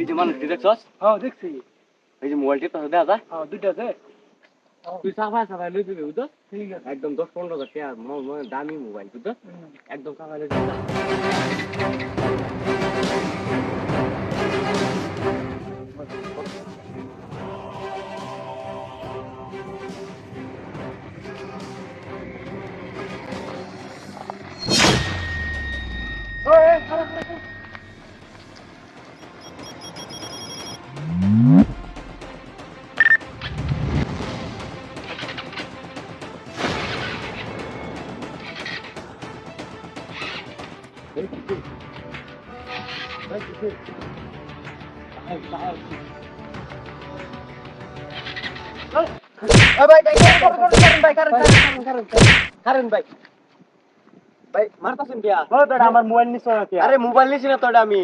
এই যে মানুষ দেখছস? হ্যাঁ দেখছি। এই যে মোবাইল টিপা দেওয়া যায় হ্যাঁ দুইটা আছে। তুই সাফাই সাফাই লই দিবি বুঝছ ঠিক আছে। একদম দশ পনেরো হাজার টাকা ম- ম- দামি মোবাইল বুঝছ একদম সাফাই লই দিবি কারণ ভাই ভাই মারতাছেন কিয়া আমার মোবাইল আছে আরে মোবাইল নিছি না তোটা আমি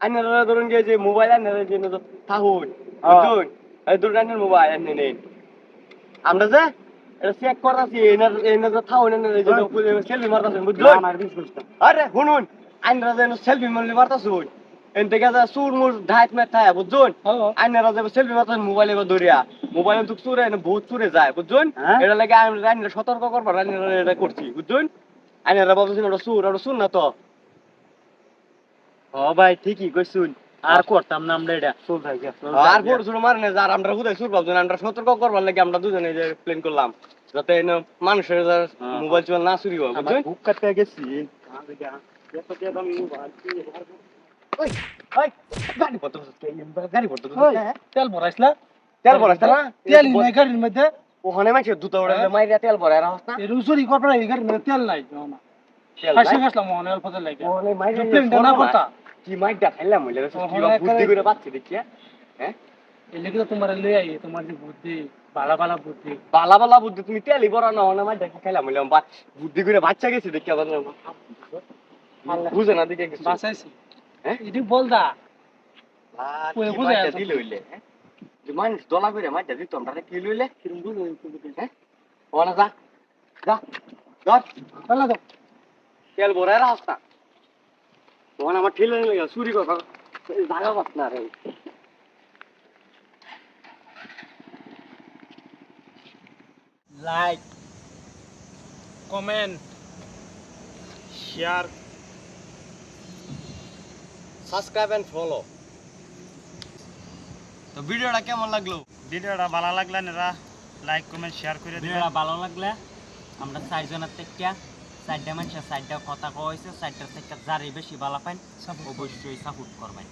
আইনারা ধরুন যে মোবাইল আইনারা যে দুটো আইনের মোবাইল আইনে নেন আমরা যে এটা চেক করাছি এনার এনার থাকুন এনার যে সেলফি মারতাছেন বুঝুন আমার বিশ্বাস না আরে শুনুন আইনারা যে সেলফি মারলে মারতাছুন এন থেকে যা সুর মুর ঢাইত মেট হ্যাঁ। আইনারা যে সেলফি মারতাছেন মোবাইলে ধরিয়া। মোবাইলে তো চুরে এনে বহুত চুরে যায় হ্যাঁ? এটা লাগে আমি আইনারা সতর্ক করবার আইনারা এটা করছি বুঝুন আইনারা ভাবছেন ওটা সুর ওটা সুর না তো? ও ভাই ঠিকই কইছুন। আর করতাম না আমরা এটা। আর বড় ছোট মারে না যার আমরা হুদাই সুর ভাবছেন আমরা সতর্ক করবার লাগে আমরা দুজনে যে প্ল্যান করলাম যাতে মানুষের হ্যাঁ। মোবাইল চোবাইল না চুরি হয় বুঝছেন? বুক কাটতে গেছি। ওই গাড়ি পড়তে তেল ভরাইছলা না? তেল নাই গাড়ির মধ্যে। ওখানে মাইছে দুটো ওড়ে মাইরা তেল ভরায় রাখছ না? এর উসুরি করপড়া এই গাড়ির মধ্যে তেল নাই। তেল ফাইসে নাই? গেছলাম অল্প তেল লাগে। মাইরা প্লেন না। করতা? কি মাইটা খাইলাম হইলে বুদ্ধি করে পাচ্ছি দেখিয়া হ্যাঁ? লেগে তো তোমার লই আই তোমার যে বুদ্ধি বালা বালা বুদ্ধি। বালা বালা বুদ্ধি তুমি তেলই বড় না ওখানে মাইটা কি খাইলাম হইলাম বা বুদ্ধি করে বাচ্চা গেছি দেখিয়া বাজার বুঝে না দিকে কিছু। বাঁচাইছি। হ্যাঁ? এটি বল দা। ওই বুঝে। দিলে হইলে হ্যাঁ? যে মানুষ দলা করে মাইটা দিত আমরা কি লইলে? কিরম বুঝো হ্যাঁ? ওনা যা যা ধর। বলা দাও। তেল ভরায় রাখছ না ওখানে আমার ঠেলে নিয়ে গেল চুরি করবার জায়গা পাস না রে। Like comment share subscribe and follow তো ভিডিওটা কেমন লাগল? ভিডিওটা ভালো লাগলে না লাইক কমেন্ট শেয়ার করে দিবেন। ভিডিওটা ভালো লাগলে আমরা চারজনের থেকে চারটা মানুষের সাইডটা কথা কয়েছে চারটার সাইডটা যারই বেশি ভালো পাইন অবশ্যই সাপোর্ট করবেন।